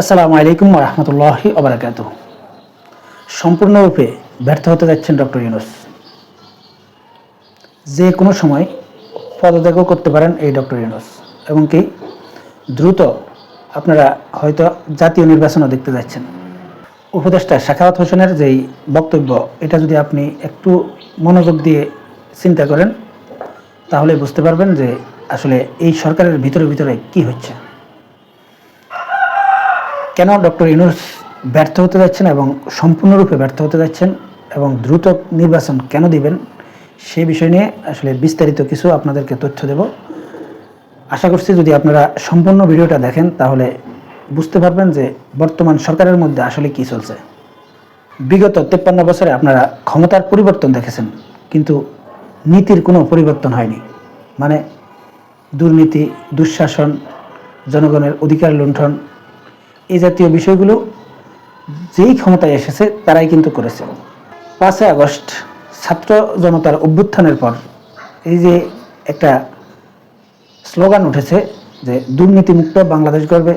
আসসালামু আলাইকুম রহমতুল্লাহ আবরাকাত সম্পূর্ণরূপে ব্যর্থ হতে যাচ্ছেন ডক্টর ইউনুস। যে কোনো সময় পদত্যাগও করতে পারেন এই ডক্টর ইউনুস। এবং কি দ্রুত আপনারা হয়তো জাতীয় নির্বাচনও দেখতে যাচ্ছেন। উপদেষ্টা শাখাওয়াত হোসেনের যেই বক্তব্য, এটা যদি আপনি একটু মনোযোগ দিয়ে চিন্তা করেন, তাহলে বুঝতে পারবেন যে আসলে এই সরকারের ভিতরে ভিতরে কি হচ্ছে। কেন ডক্টর ইউনুস ব্যর্থ হতে যাচ্ছেন এবং সম্পূর্ণরূপে ব্যর্থ হতে যাচ্ছেন এবং দ্রুত নির্বাচন কেন দিবেন সেই বিষয় নিয়ে আসলে বিস্তারিত কিছু আপনাদেরকে তথ্য দেব। আশা করছি যদি আপনারা সম্পূর্ণ ভিডিওটা দেখেন, তাহলে বুঝতে পারবেন যে বর্তমান সরকারের মধ্যে আসলে কি চলছে। বিগত তেপ্পান্ন বছরে আপনারা ক্ষমতার পরিবর্তন দেখেছেন, কিন্তু নীতির কোনো পরিবর্তন হয়নি। মানে দুর্নীতি, দুঃশাসন, জনগণের অধিকার লুণ্ঠন এই জাতীয় বিষয়গুলো যেই ক্ষমতায় এসেছে, তারাই কিন্তু করেছে। পাঁচই আগস্ট ছাত্র জনতার অভ্যুত্থানের পর এই যে একটা স্লোগান উঠেছে যে, দুর্নীতিমুক্ত বাংলাদেশ গড়বে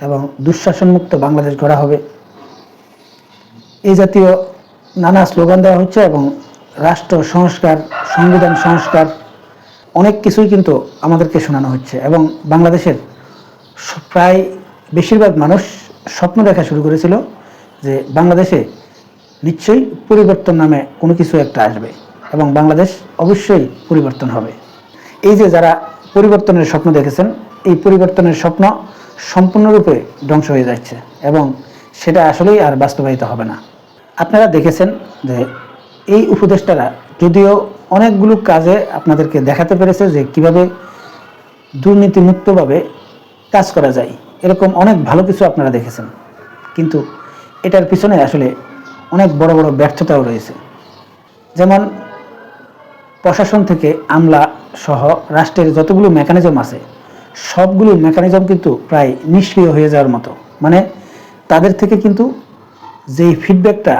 এবং দুঃশাসনমুক্ত বাংলাদেশ গড়া হবে। এই জাতীয় নানা স্লোগান দেওয়া হচ্ছে এবং রাষ্ট্র সংস্কার, সংবিধান সংস্কার, অনেক কিছুই কিন্তু আমাদেরকে শোনানো হচ্ছে এবং বাংলাদেশের প্রায় বেশিরভাগ মানুষ স্বপ্ন দেখা শুরু করেছিল যে বাংলাদেশে নিশ্চয়ই পরিবর্তন নামে কোনো কিছু একটা আসবে এবং বাংলাদেশ অবশ্যই পরিবর্তন হবে। এই যে যারা পরিবর্তনের স্বপ্ন দেখেছেন, এই পরিবর্তনের স্বপ্ন সম্পূর্ণরূপে ধ্বংস হয়ে যাচ্ছে এবং সেটা আসলেই আর বাস্তবায়িত হবে না। আপনারা দেখেছেন যে এই উপদেষ্টারা যদিও অনেকগুলো কাজে আপনাদেরকে দেখাতে পেরেছে যে কীভাবে দুর্নীতিমুক্তভাবে কাজ করা যায় এরকম অনেক ভালো কিছু আপনারা দেখেছেন। কিন্তু এটার পিছনে আসলে অনেক বড় বড় ব্যর্থতাও রয়েছে। যেমন প্রশাসন থেকে আমলা সহ রাষ্ট্রের যতগুলো মেকানিজম আছে, সবগুলো মেকানিজম কিন্তু প্রায় নিষ্ক্রিয় হয়ে যাওয়ার মতো। মানে তাদের থেকে কিন্তু যেই ফিডব্যাকটা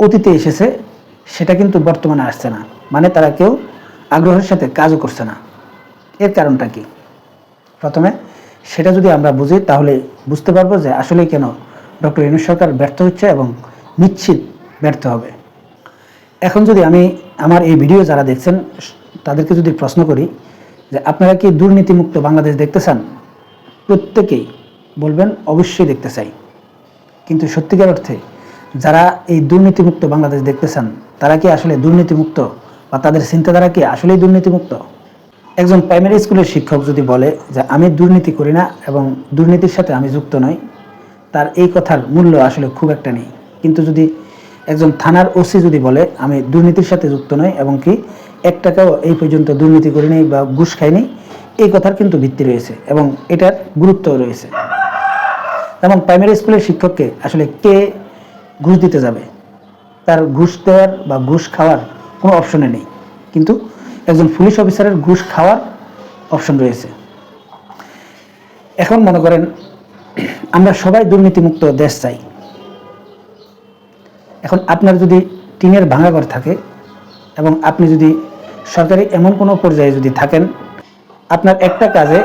অতীতে এসেছে, সেটা কিন্তু বর্তমানে আসছে না। মানে তারা কেউ আগ্রহের সাথে কাজও করছে না। এর কারণটা কি? প্রথমে সেটা যদি আমরা বুঝি, তাহলে বুঝতে পারব যে আসলে কেন ডক্টর ইনুস সরকার ব্যর্থ হচ্ছে এবং নিশ্চিত ব্যর্থ হবে। এখন যদি আমি আমার এই ভিডিও যারা দেখছেন, তাদেরকে যদি প্রশ্ন করি যে আপনারা কি দুর্নীতিমুক্ত বাংলাদেশ দেখতে চান? প্রত্যেকেই বলবেন, অবশ্যই দেখতে চাই। কিন্তু সত্যিকার অর্থে যারা এই দুর্নীতিমুক্ত বাংলাদেশ দেখতে চান, তারা কি আসলে দুর্নীতিমুক্ত বা তাদের চিন্তাধারা কি আসলেই দুর্নীতিমুক্ত? একজন প্রাইমারি স্কুলের শিক্ষক যদি বলে যে, আমি দুর্নীতি করি না এবং দুর্নীতির সাথে আমি যুক্ত নই, তার এই কথার মূল্য আসলে খুব একটা নেই। কিন্তু যদি একজন থানার ওসি যদি বলে, আমি দুর্নীতির সাথে যুক্ত নই এবং কি এক টাকাও এই পর্যন্ত দুর্নীতি করিনি বা ঘুষ খাইনি, এই কথার কিন্তু ভিত্তি রয়েছে এবং এটার গুরুত্ব রয়েছে। যেমন প্রাইমারি স্কুলের শিক্ষককে আসলে কে ঘুষ দিতে যাবে? তার ঘুষ দেওয়ার বা ঘুষ খাওয়ার কোনো অপশনে নেই। কিন্তু একজন পুলিশ অফিসারের ঘুষ খাওয়ার অপশন রয়েছে। এখন মনে করেন, আমরা সবাই দুর্নীতিমুক্ত দেশ চাই। এখন আপনার যদি টিনের ভাঙা ঘর থাকে এবং আপনি যদি সরকারি এমন কোনো পর্যায়ে যদি থাকেন, আপনার একটা কাজে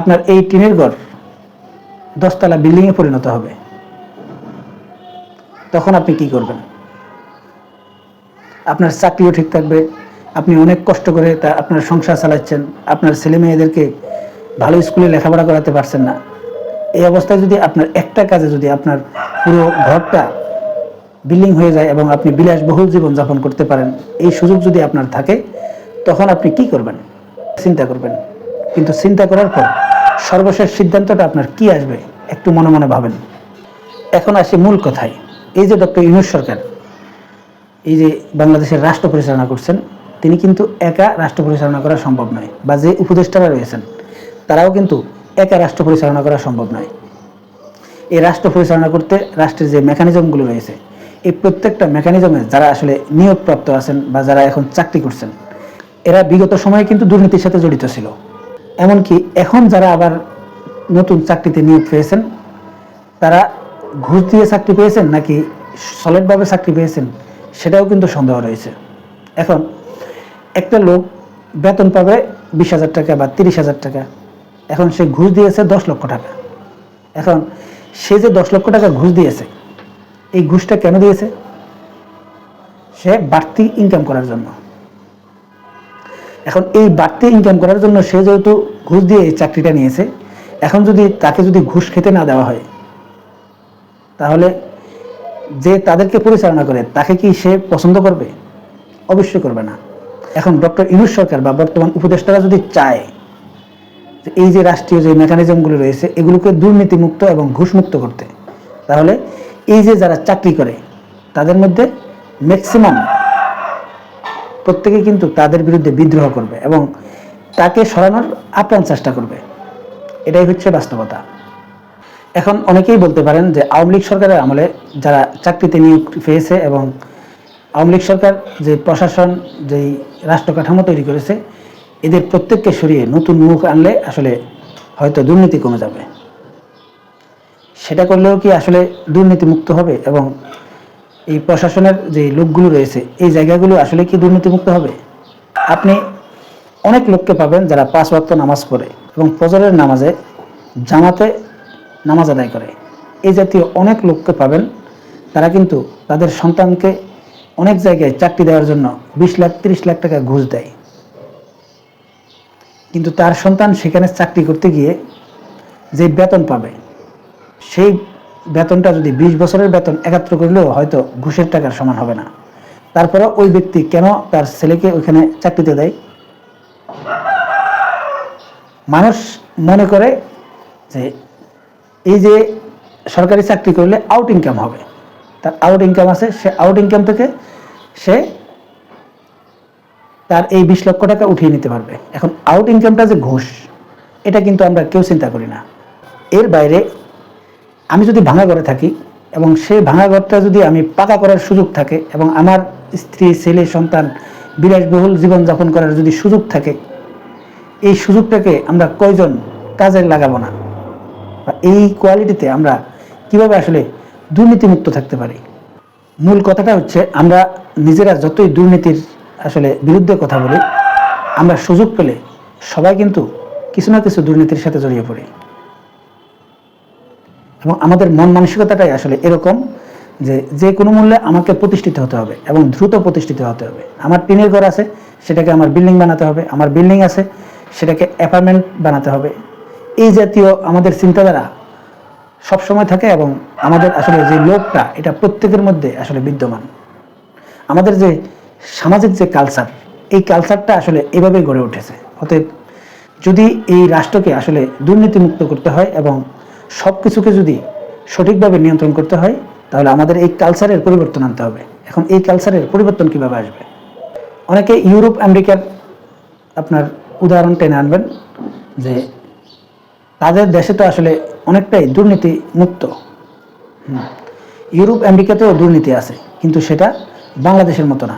আপনার এই টিনের ঘর দশতলা বিল্ডিংয়ে পরিণত হবে। তখন আপনি কি করবেন? আপনার চাকরিও ঠিক থাকবে আপনি অনেক কষ্ট করে তা আপনার সংসার চালাচ্ছেন। আপনার ছেলে মেয়েদেরকে ভালো স্কুলে লেখাপড়া করাতে পারছেন না। এই অবস্থায় যদি আপনার একটা কাজে যদি আপনার পুরো ঘরটা বিল্ডিং হয়ে যায় এবং আপনি বিলাসবহুল জীবন যাপন করতে পারেন, এই সুযোগ যদি আপনার থাকে, তখন আপনি কি করবেন? চিন্তা করবেন। কিন্তু চিন্তা করার পর সর্বশেষ সিদ্ধান্তটা আপনার কি আসবে, একটু মনে মনে ভাবেন। এখন আসি মূল কথায়। এই যে ডক্টর ইউনুস সরকার, এই যে বাংলাদেশের রাষ্ট্র পরিচালনা করছেন তিনি কিন্তু একা রাষ্ট্র পরিচালনা করা সম্ভব নয়, বা যে উপদেষ্টারা রয়েছেন, তারাও কিন্তু একা রাষ্ট্র পরিচালনা করা সম্ভব নয়। এই রাষ্ট্র পরিচালনা করতে রাষ্ট্রের যে মেকানিজমগুলো রয়েছে, এই প্রত্যেকটা মেকানিজমে যারা আসলে নিয়োগপ্রাপ্ত আছেন বা যারা এখন চাকরি করছেন, এরা বিগত সময়ে কিন্তু দুর্নীতির সাথে জড়িত ছিল। এমনকি এখন যারা আবার নতুন চাকরিতে নিয়োগ পেয়েছেন, তারা ঘুষ দিয়ে চাকরি পেয়েছেন নাকি সলিডভাবে চাকরি পেয়েছেন, সেটাও কিন্তু সন্দেহ রয়েছে। এখন একটা লোক বেতন পাবে বিশ হাজার টাকা বা তিরিশ হাজার টাকা। এখন সে ঘুষ দিয়েছে দশ লক্ষ টাকা। এখন সে যে দশ লক্ষ টাকা ঘুষ দিয়েছে, এই ঘুষটা কেন দিয়েছে? সে বাড়তি ইনকাম করার জন্য। এখন এই বাড়তি ইনকাম করার জন্য সে যেহেতু ঘুষ দিয়ে এই চাকরিটা নিয়েছে, এখন যদি তাকে যদি ঘুষ খেতে না দেওয়া হয়, তাহলে যে তাদেরকে পরিচালনা করে, তাকে কি সে পছন্দ করবে? অবশ্যই করবে না। এখন ডক্টর ইনুস সরকার বা বর্তমান উপদেষ্টারা যদি চায় এই যে রাষ্ট্রীয় যে মেকানিজমগুলো রয়েছে, এগুলোকে দুর্নীতিমুক্ত এবং ঘুষমুক্ত করতে, তাহলে এই যে যারা চাকরি করে, তাদের মধ্যে ম্যাক্সিমাম প্রত্যেকে কিন্তু তাদের বিরুদ্ধে বিদ্রোহ করবে এবং তাকে সরানোর আপ্রাণ চেষ্টা করবে। এটাই হচ্ছে বাস্তবতা। এখন অনেকেই বলতে পারেন যে আওয়ামী লীগ সরকারের আমলে যারা চাকরিতে নিয়োগ পেয়েছে এবং আওয়ামী লীগ সরকার যে প্রশাসন, যেই রাষ্ট্র কাঠামো তৈরি করেছে, এদের প্রত্যেককে সরিয়ে নতুন মুখ আনলে আসলে হয়তো দুর্নীতি কমে যাবে। সেটা করলেও কি আসলে দুর্নীতিমুক্ত হবে এবং এই প্রশাসনের যে লোকগুলো রয়েছে, এই জায়গাগুলো আসলে কি দুর্নীতিমুক্ত হবে? আপনি অনেক লোককে পাবেন যারা পাঁচ ওয়াক্ত নামাজ পড়ে এবং ফজরের নামাজে জামাতে নামাজ আদায় করে। এই জাতীয় অনেক লোককে পাবেন, তারা কিন্তু তাদের সন্তানকে অনেক জায়গায় চাকরি দেওয়ার জন্য বিশ লাখ, তিরিশ লাখ টাকা ঘুষ দেয়। কিন্তু তার সন্তান সেখানে চাকরি করতে গিয়ে যে বেতন পাবে, সেই বেতনটা যদি বিশ বছরের বেতন একাত্র করলেও হয়তো ঘুষের টাকার সমান হবে না। তারপরে ওই ব্যক্তি কেন তার ছেলেকে ওইখানে চাকরিতে দেয়? মানুষ মনে করে যে এই যে সরকারি চাকরি করলে আউট ইনকাম হবে। তার আউট ইনকাম আছে, সে আউট ইনকাম থেকে সে তার এই বিশ লক্ষ টাকা উঠিয়ে নিতে পারবে। এখন আউট ইনকামটা যে ঘুষ, এটা কিন্তু আমরা কেউ চিন্তা করি না। এর বাইরে আমি যদি ভাঙা ঘরে থাকি এবং সেই ভাঙা ঘরটা যদি আমি পাকা করার সুযোগ থাকে এবং আমার স্ত্রী, ছেলে, সন্তান বিলাসবহুল জীবনযাপন করার যদি সুযোগ থাকে, এই সুযোগটাকে আমরা কয়জন কাজে লাগাবো না? বা এই কোয়ালিটিতে আমরা কীভাবে আসলে দুর্নীতিমুক্ত থাকতে পারি? মূল কথাটা হচ্ছে আমরা নিজেরা যতই দুর্নীতির আসলে বিরুদ্ধে কথা বলি, আমরা সুযোগ পেলে সবাই কিন্তু কিছু না কিছু দুর্নীতির সাথে জড়িয়ে পড়ি। এবং আমাদের মন মানসিকতাটাই আসলে এরকম যে যে কোনো মূল্যে আমাকে প্রতিষ্ঠিত হতে হবে এবং দ্রুত প্রতিষ্ঠিত হতে হবে। আমার টিনের ঘর আছে, সেটাকে আমার বিল্ডিং বানাতে হবে। আমার বিল্ডিং আছে, সেটাকে অ্যাপার্টমেন্ট বানাতে হবে। এই জাতীয় আমাদের চিন্তাধারা সবসময় থাকে এবং আমাদের আসলে যে লোভটা, এটা প্রত্যেকের মধ্যে আসলে বিদ্যমান। আমাদের যে সামাজিক যে কালচার এই কালচারটা আসলে এভাবেই গড়ে উঠেছে। অতএব যদি এই রাষ্ট্রকে আসলে দুর্নীতিমুক্ত করতে হয় এবং সব কিছুকে যদি সঠিকভাবে নিয়ন্ত্রণ করতে হয়, তাহলে আমাদের এই কালচারের পরিবর্তন আনতে হবে। এখন এই কালচারের পরিবর্তন কীভাবে আসবে? অনেকে ইউরোপ, আমেরিকার আপনার উদাহরণ টেনে আনবেন যে তাদের দেশে তো আসলে অনেকটাই দুর্নীতি মুক্ত। ইউরোপ, আমেরিকাতেও দুর্নীতি আছে, কিন্তু সেটা বাংলাদেশের মতো না।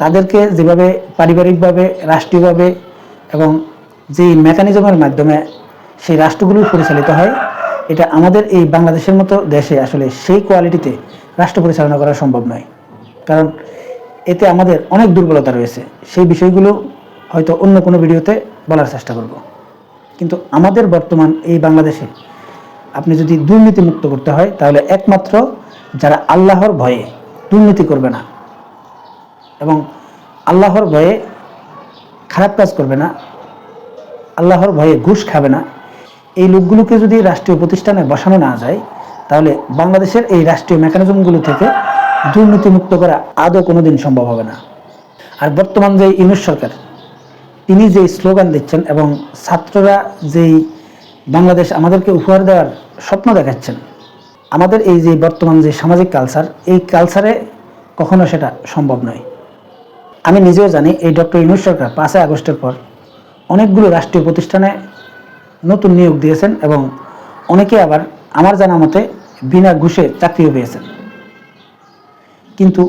তাদেরকে যেভাবে পারিবারিকভাবে, রাষ্ট্রীয়ভাবে এবং যেই মেকানিজমের মাধ্যমে সেই রাষ্ট্রগুলো পরিচালিত হয়, এটা আমাদের এই বাংলাদেশের মতো দেশে আসলে সেই কোয়ালিটিতে রাষ্ট্র পরিচালনা করা সম্ভব নয়। কারণ এতে আমাদের অনেক দুর্বলতা রয়েছে। সেই বিষয়গুলো হয়তো অন্য কোনো ভিডিওতে বলার চেষ্টা করব। কিন্তু আমাদের বর্তমান এই বাংলাদেশে আপনি যদি দুর্নীতি মুক্ত করতে হয়, তাহলে একমাত্র যারা আল্লাহর ভয়ে দুর্নীতি করবে না এবং আল্লাহর ভয়ে খারাপ কাজ করবে না, আল্লাহর ভয়ে ঘুষ খাবে না, এই লোকগুলোকে যদি রাষ্ট্রীয় প্রতিষ্ঠানে বসানো না যায়, তাহলে বাংলাদেশের এই রাষ্ট্রীয় মেকানিজমগুলো থেকে দুর্নীতিমুক্ত করা আদৌ কোনোদিন সম্ভব হবে না। আর বর্তমান যে ইউনুস সরকার, তিনি যেই স্লোগান দিচ্ছেন এবং ছাত্ররা যেই বাংলাদেশ আমাদেরকে উপহার দেওয়ার স্বপ্ন দেখাচ্ছেন আমাদের এই যে বর্তমান যে সামাজিক কালচার এই কালচারে কখনো সেটা সম্ভব নয়। আমি নিজেও জানি এই ডক্টর ইউনুস সরকার পাঁচই আগস্টের পর অনেকগুলো রাষ্ট্রীয় প্রতিষ্ঠানে নতুন নিয়োগ দিয়েছেন এবং অনেকে আবার আমার জানা মতে বিনা ঘুষে চাকরিও পেয়েছেন। কিন্তু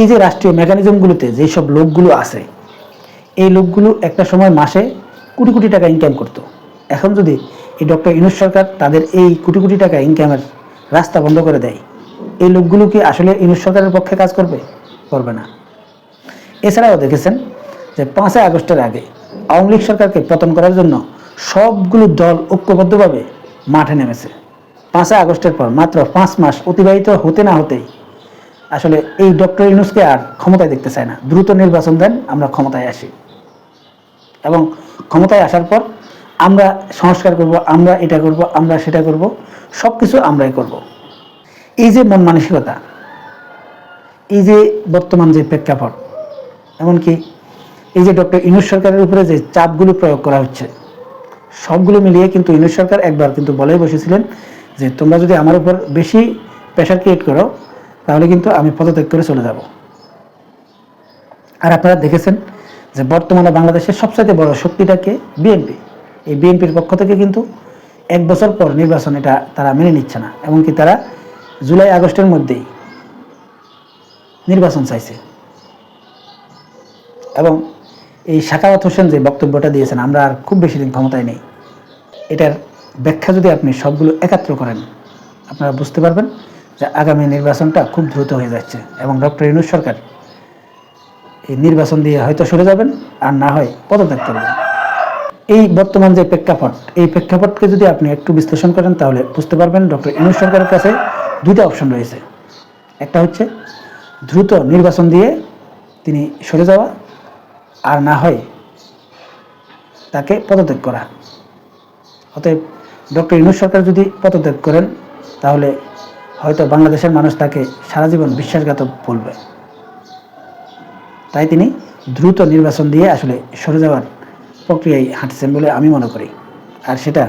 এই যে রাষ্ট্রীয় মেকানিজমগুলোতে যেসব লোকগুলো আছে, এই লোকগুলো একটা সময় মাসে কোটি কোটি টাকা ইনকাম করতো। এখন যদি এই ডক্টর ইনুস সরকার তাদের এই কোটি কোটি টাকা ইনকামের রাস্তা বন্ধ করে দেয়। এই লোকগুলো কি আসলে ইনুস সরকারের পক্ষে কাজ করবে? করবে না। এছাড়াও দেখেছেন যে পাঁচই আগস্টের আগে আওয়ামী লীগ সরকারকে পতন করার জন্য সবগুলো দল ঐক্যবদ্ধভাবে মাঠে নেমেছে। পাঁচই আগস্টের পর মাত্র পাঁচ মাস অতিবাহিত হতে না হতেই আসলে এই ডক্টর ইউনুসকে আর ক্ষমতায় দেখতে চায় না। দ্রুত নির্বাচন দেন, আমরা ক্ষমতায় আসি। এবং ক্ষমতায় আসার পর আমরা সংস্কার করব, আমরা এটা করব, আমরা সেটা করব। সব কিছু আমরাই করব। এই যে মন মানসিকতা, এই যে বর্তমান যে প্রেক্ষাপট, এমনকি এই যে ডক্টর ইনুস সরকারের উপরে যে চাপগুলো প্রয়োগ করা হচ্ছে, সবগুলো মিলিয়ে কিন্তু ইনুস সরকার একবার কিন্তু বলেই বসেছিলেন যে, তোমরা যদি আমার উপর বেশি প্রেশার ক্রিয়েট করো, তাহলে কিন্তু আমি পদত্যাগ করে চলে যাব। আর আপনারা দেখেছেন যে বর্তমানে বাংলাদেশের সবচাইতে বড় শক্তিটাকে বিএনপি। এই বিএনপির পক্ষ থেকে কিন্তু এক বছর পর নির্বাচন এটা তারা মেনে নিচ্ছে না, এমনকি তারা জুলাই, আগস্টের মধ্যেই নির্বাচন চাইছে। এবং এই শাকাওয়াত হোসেন যে বক্তব্যটা দিয়েছেন, আমরা আর খুব বেশি দিন ক্ষমতায় নেই, এটার ব্যাখ্যা যদি আপনি সবগুলো একাত্র করেন, আপনারা বুঝতে পারবেন যে আগামী নির্বাচনটা খুব দ্রুত হয়ে যাচ্ছে এবং ডক্টর ইনুস সরকার এই নির্বাচন দিয়ে হয়তো সরে যাবেন, আর না হয় পদত্যাগ করবেন। এই বর্তমান যে প্রেক্ষাপট, এই প্রেক্ষাপটকে যদি আপনি একটু বিশ্লেষণ করেন, তাহলে বুঝতে পারবেন ডক্টর ইনুস সরকারের কাছে দুইটা অপশন রয়েছে। একটা হচ্ছে দ্রুত নির্বাচন দিয়ে তিনি সরে যাওয়া, আর না হয় তাকে পদত্যাগ করা। অতএব ডক্টর ইনুস সরকার যদি পদত্যাগ করেন, তাহলে হয়তো বাংলাদেশের মানুষ তাকে সারা জীবন বিশ্বাসঘাতক বলবে। তাই তিনি দ্রুত নির্বাচন দিয়ে আসলে সরে যাওয়ার প্রক্রিয়ায় হাঁটছেন বলে আমি মনে করি। আর সেটা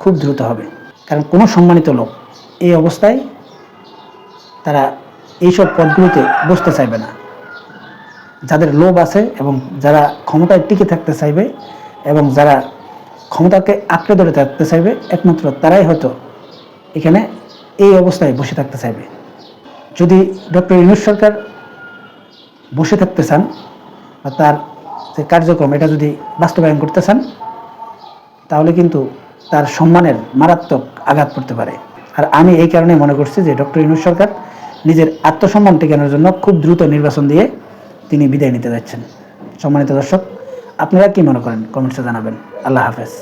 খুব দ্রুত হবে। কারণ কোনো সম্মানিত লোক এই অবস্থায় তারা এইসব পদগুলিতে বসতে চাইবে না। যাদের লোভ আছে এবং যারা ক্ষমতায় টিকে থাকতে চাইবে এবং যারা ক্ষমতাকে আঁকড়ে ধরে থাকতে চাইবে, একমাত্র তারাই হয়তো এখানে এই অবস্থায় বসে থাকতে চাইবে। যদি ডক্টর ইউনুস সরকার বসে থাকতে চান বা তার যে কার্যক্রম, এটা যদি বাস্তবায়ন করতে চান, তাহলে কিন্তু তার সম্মানের মারাত্মক আঘাত পড়তে পারে। আর আমি এই কারণে মনে করছি যে ডক্টর ইনুস সরকার নিজের আত্মসম্মান টেকানোর জন্য খুব দ্রুত নির্বাচন দিয়ে তিনি বিদায় নিতে যাচ্ছেন। সম্মানিত দর্শক, আপনারা কি মনে করেন? কমেন্টসে জানাবেন। আল্লাহ হাফেজ।